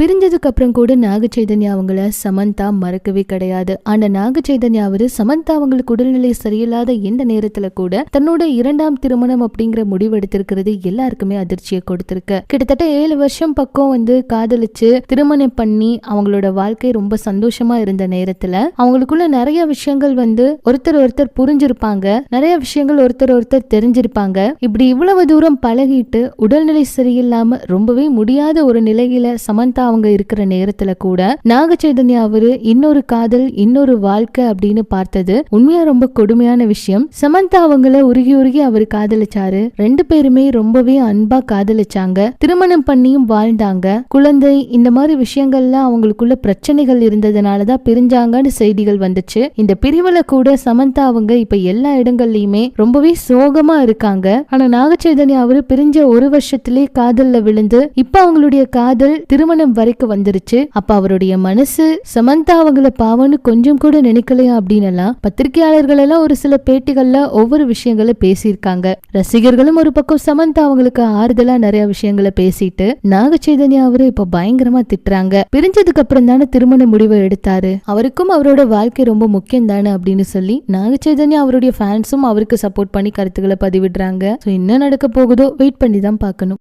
பிரிஞ்சதுக்கு அப்புறம் கூட நாக சைதன்யா அவங்கள சமந்தா மறக்கவே கிடையாது. ஆனா நாக சைதன்யா அவரு சமந்தா அவங்களுக்கு உடல்நிலை சரியில்லாத இந்த நேரத்துல கூட தன்னோட இரண்டாம் திருமணம் அப்படிங்கிற முடிவு எடுத்திருக்கிறது எல்லாருக்குமே அதிர்ச்சியை கொடுத்திருக்கு. கிட்டத்தட்ட ஏழு வருஷம் பக்கம் வந்து காதலிச்சு திருமணம் பண்ணி அவங்களோட வாழ்க்கை ரொம்ப சந்தோஷமா இருந்த நேரத்துல அவங்களுக்குள்ள நிறைய விஷயங்கள் வந்து ஒருத்தர் ஒருத்தர் புரிஞ்சிருப்பாங்க. நிறைய விஷயங்கள் ஒருத்தர் ஒருத்தர் தெரிஞ்சிருப்பாங்க. இப்படி இவ்வளவு தூரம் பழகிட்டு உடல்நிலை சரியில்லாம ரொம்பவே முடியாத ஒரு நிலையில சமந்தா அவங்க இருக்கிற நேரத்துல கூட நாக சைதன்யா அவரு இன்னொரு காதல் இன்னொரு வாழ்க்கை அப்படின்னு பார்த்தது உண்மையா ரொம்ப கொடுமையான விஷயம். சமந்தா அவங்கள உருகி உருகி அவர் காதலிச்சாரு. ரெண்டு பேருமே ரொம்பவே அன்பா காதலிச்சாங்க. திருமணம் பண்ணியும் வாழ்ந்தாங்க. குழந்தை இந்த மாதிரி விஷயங்கள்ல அவங்களுக்குள்ள பிரச்சனைகள் இருந்ததுனாலதான் பிரிஞ்சாங்கன்னு செய்திகள் வந்துச்சு. இந்த பிரிவுல கூட சமந்தா அவங்க இப்ப எல்லா இடங்கள்லயுமே ரொம்பவே சோகமா இருக்காங்க. ஆனா நாகச்சைதன்யா அவரு பிரிஞ்ச ஒரு வருஷத்திலே காதல்ல விழுந்து இப்ப அவங்களுடைய காதல் திருமணம் வரைக்கும் வந்துருச்சு. அப்ப அவருடைய மனசு சமந்தா அவங்கள பாவம்னு கொஞ்சம் கூட நினைக்கலையா? அப்படின்னு எல்லாம் பத்திரிகையாளர்கள் எல்லாம் ஒரு சில பேட்டிகள்ல ஒவ்வொரு விஷயங்களை பேசியிருக்காங்க. ரசிகர்களும் ஒரு பக்கம் சமந்தா அவங்களுக்கு ஆறுதலா நிறைய விஷயங்களை பேசிட்டு நாக சைதன்யா அவரு இப்ப பயங்கரமா திட்டுறாங்க. பிரிஞ்சதுக்கு அப்புறம் தானே திருமண முடிவை எடுத்தாரு. அவருக்கும் அவரோட வாழ்க்கை ரொம்ப முக்கியம் தானே? அப்படின்னு சொல்லி நாக சைதன்யா அவருடைய ஃபேன்ஸும் அவருக்கு சப்போர்ட் பண்ணி கருத்துக்களை பதிவிடுறாங்க. என்ன நடக்க போகுதோ வெயிட் பண்ணி தான் பார்க்கணும்.